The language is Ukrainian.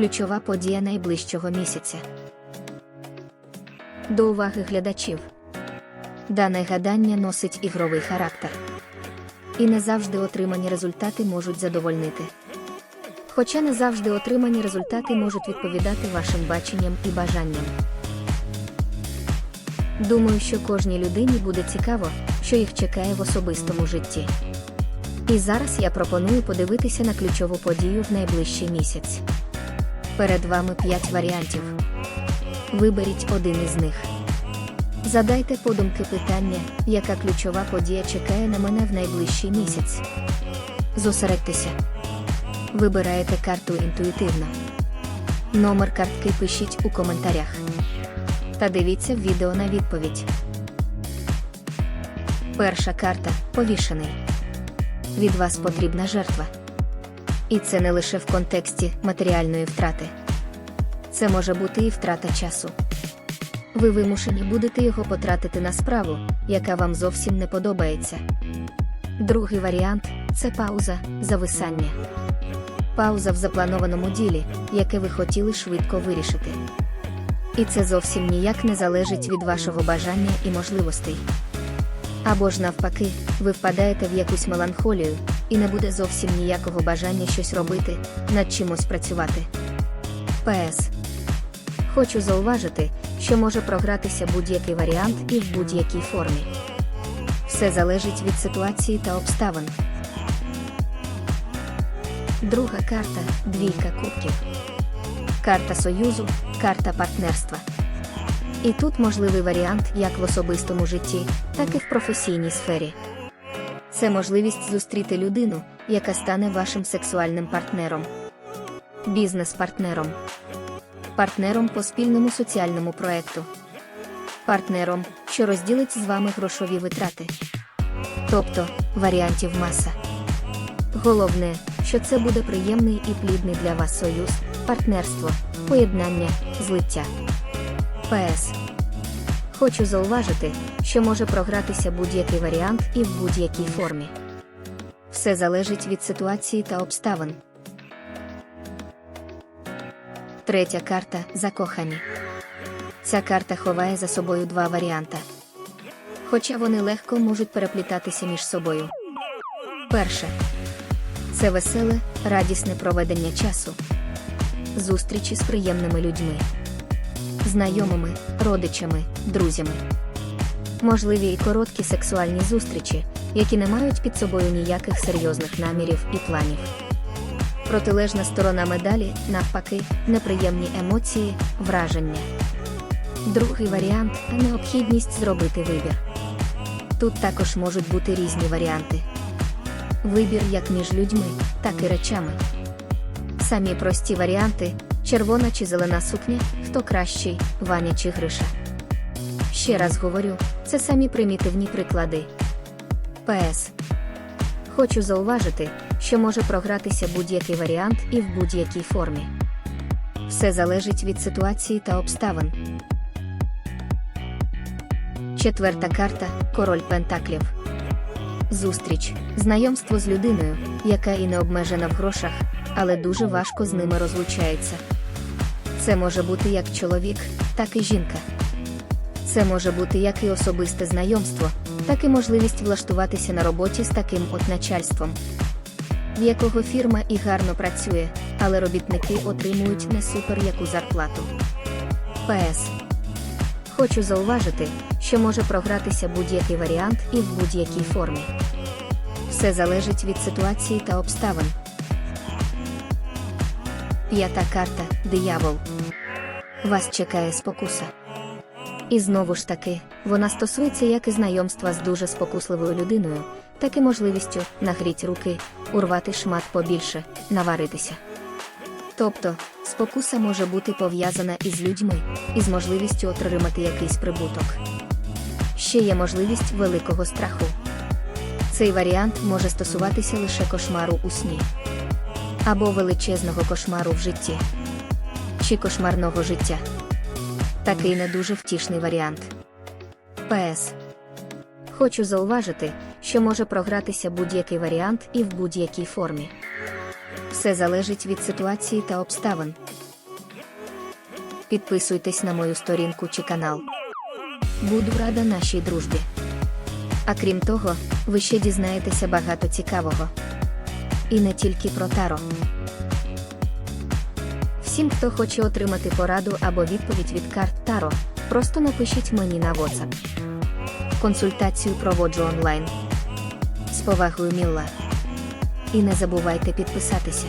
ключова подія найближчого місяця. До уваги глядачів. Дане гадання носить ігровий характер. І не завжди отримані результати можуть задовольнити. Хоча не завжди отримані результати можуть відповідати вашим баченням і бажанням. Думаю, що кожній людині буде цікаво, що їх чекає в особистому житті. І зараз я пропоную подивитися на ключову подію в найближчий місяць. Перед вами 5 варіантів. Виберіть один із них. Задайте подумки питання, яка ключова подія чекає на мене в найближчий місяць. Зосередьтеся. Вибираєте карту інтуїтивно. Номер картки пишіть у коментарях. Та дивіться відео на відповідь. Перша карта повішений. Від вас потрібна жертва. І це не лише в контексті матеріальної втрати. Це може бути і втрата часу. Ви вимушені будете його потратити на справу, яка вам зовсім не подобається. Другий варіант це пауза, зависання. Пауза в запланованому ділі, яке ви хотіли швидко вирішити. І це зовсім ніяк не залежить від вашого бажання і можливостей. Або ж навпаки, ви впадаєте в якусь меланхолію, і не буде зовсім ніякого бажання щось робити, над чимось працювати. ПС. Хочу зауважити, що може програтися будь-який варіант і в будь-якій формі. Все залежить від ситуації та обставин. Друга карта двійка кубків. Карта союзу, карта партнерства. І тут можливий варіант як в особистому житті, так і в професійній сфері. Це можливість зустріти людину, яка стане вашим сексуальним партнером, бізнес-партнером, партнером по спільному соціальному проекту, партнером, що розділить з вами грошові витрати. Тобто варіантів маса. Головне, що це буде приємний і плідний для вас союз, партнерство, поєднання, злиття. ПС. Хочу зауважити, що може програтися будь-який варіант і в будь-якій формі. Все залежить від ситуації та обставин. Третя карта закохані. Ця карта ховає за собою два варіанта. Хоча вони легко можуть переплітатися між собою. Перше це веселе, радісне проведення часу, зустрічі з приємними людьми, знайомими, родичами, друзями. Можливі й короткі сексуальні зустрічі, які не мають під собою ніяких серйозних намірів і планів. Протилежна сторона медалі, навпаки, неприємні емоції, враження. Другий варіант необхідність зробити вибір. Тут також можуть бути різні варіанти. Вибір як між людьми, так і речами. Самі прості варіанти червона чи зелена сукня, хто кращий, Ваня чи Гриша. Ще раз говорю, це самі примітивні приклади. ПС. Хочу зауважити, що може програтися будь-який варіант і в будь-якій формі. Все залежить від ситуації та обставин. Четверта карта Король Пентаклів. Зустріч, знайомство з людиною, яка і не обмежена в грошах, але дуже важко з ними розлучається. Це може бути як чоловік, так і жінка. Це може бути як і особисте знайомство, так і можливість влаштуватися на роботі з таким от начальством, в якого фірма і гарно працює, але робітники отримують не супер яку зарплату. ПС. Хочу зауважити, що може програтися будь-який варіант і в будь-якій формі. Все залежить від ситуації та обставин. П'ята карта диявол. Вас чекає спокуса. І знову ж таки, вона стосується як і знайомства з дуже спокусливою людиною, так і можливістю нагріть руки, урвати шмат побільше, наваритися. Тобто, спокуса може бути пов'язана із людьми, із можливістю отримати якийсь прибуток. Ще є можливість великого страху. Цей варіант може стосуватися лише кошмару у сні або величезного кошмару в житті чи кошмарного життя. Такий не дуже втішний варіант. ПС. Хочу зауважити, що може програтися будь-який варіант і в будь-якій формі. Все залежить від ситуації та обставин. Підписуйтесь на мою сторінку чи канал. Буду рада нашій дружбі. А крім того, ви ще дізнаєтеся багато цікавого. І не тільки про таро. Всім, хто хоче отримати пораду або відповідь від карт Таро, просто напишіть мені на WhatsApp. Консультацію проводжу онлайн. З повагою Мілла. І не забувайте підписатися.